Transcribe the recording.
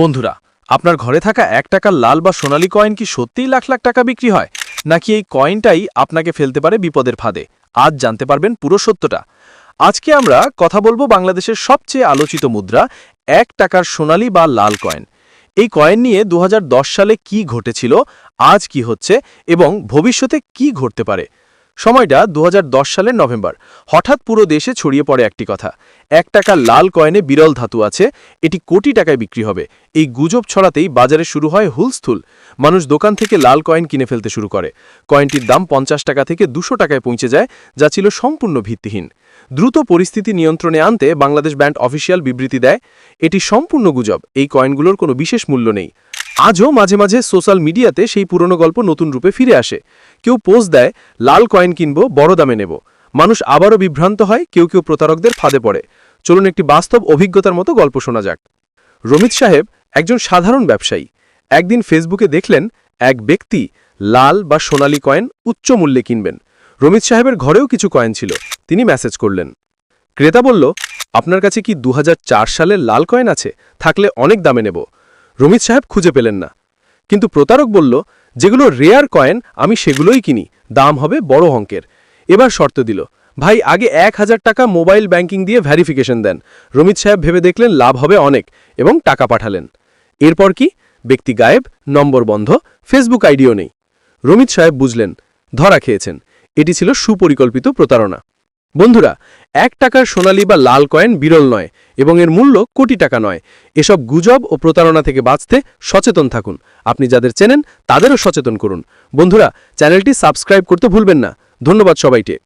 বন্ধুরা, আপনার ঘরে থাকা এক টাকার লাল বা সোনালী কয়েন কি সত্যিই লাখ লাখ টাকা বিক্রি হয়? নাকি এই কয়েনটাই আপনাকে ফেলতে পারে বিপদের ফাঁদে? আজ জানতে পারবেন পুরো সত্যটা। আজকে আমরা কথা বলব বাংলাদেশের সবচেয়ে আলোচিত মুদ্রা, এক টাকার সোনালী বা লাল কয়েন। এই কয়েন নিয়ে দু হাজার দশ সালে কি ঘটেছিল, আজ কি হচ্ছে এবং ভবিষ্যতে কি ঘটতে পারে? সময়টা দু হাজার দশ সালের নভেম্বর। হঠাৎ পুরো দেশে ছড়িয়ে পড়ে একটি কথা। এক টাকার লাল কয়েনে বিরল ধাতু আছে, এটি কোটি টাকায় বিক্রি হবে। এই গুজব ছড়াতেই বাজারে শুরু হয় হুলস্থুল। মানুষ দোকান থেকে লাল কয়েন কিনে ফেলতে শুরু করে। কয়েনটির দাম পঞ্চাশ টাকা থেকে দুশো টাকায় পৌঁছে যায়, যা ছিল সম্পূর্ণ ভিত্তিহীন। দ্রুত পরিস্থিতি নিয়ন্ত্রণে আনতে বাংলাদেশ ব্যান্ড অফিসিয়াল বিবৃতি দেয়, এটি সম্পূর্ণ গুজব। এই কয়েনগুলোর কোনো বিশেষ মূল্য নেই। আজও মাঝে মাঝে সোশ্যাল মিডিয়াতে সেই পুরনো গল্প নতুন রূপে ফিরে আসে। কেউ পোস্ট দেয়, লাল কয়েন কিনব, বড় দামে নেব। মানুষ আবারও বিভ্রান্ত হয়, কেউ কেউ প্রতারকদের ফাঁদে পড়ে। চলুন একটি বাস্তব অভিজ্ঞতার মতো গল্প শোনা যাক। রমিত সাহেব একজন সাধারণ ব্যবসায়ী। একদিন ফেসবুকে দেখলেন, এক ব্যক্তি লাল বা সোনালী কয়েন উচ্চ মূল্যে কিনবেন। রমিত সাহেবের ঘরেও কিছু কয়েন ছিল। তিনি মেসেজ করলেন। ক্রেতা বলল, আপনার কাছে কি দু সালের লাল কয়েন আছে? থাকলে অনেক দামে নেব। রমিত সাহেব খুঁজে পেলেন না। কিন্তু প্রতারক বলল, যেগুলো রেয়ার কয়েন আমি সেগুলোই কিনি। দাম হবে বড় অঙ্কের। এবার শর্ত দিল, ভাই, আগে এক হাজার টাকা মোবাইল ব্যাংকিং দিয়ে ভ্যারিফিকেশন দেন। রমিত সাহেব ভেবে দেখলেন, লাভ হবে অনেক এবং টাকা পাঠালেন। এরপর কি? ব্যক্তি গায়েব, নম্বর বন্ধ ফেসবুক আইডিও নেই। রমিত সাহেব বুঝলেন, ধরা খেয়েছেন। এটি ছিল সুপরিকল্পিত প্রতারণা। বন্ধুরা, এক টাকার সোনালী বা লাল কয়েন বিরল নয় এবং এর মূল্য কোটি টাকা নয়। এসব গুজব ও প্রতারণা থেকে বাঁচতে সচেতন থাকুন। আপনি যাদের চেনেন, তাদেরও সচেতন করুন। বন্ধুরা, চ্যানেলটি সাবস্ক্রাইব করতে ভুলবেন না। ধন্যবাদ সবাইকে।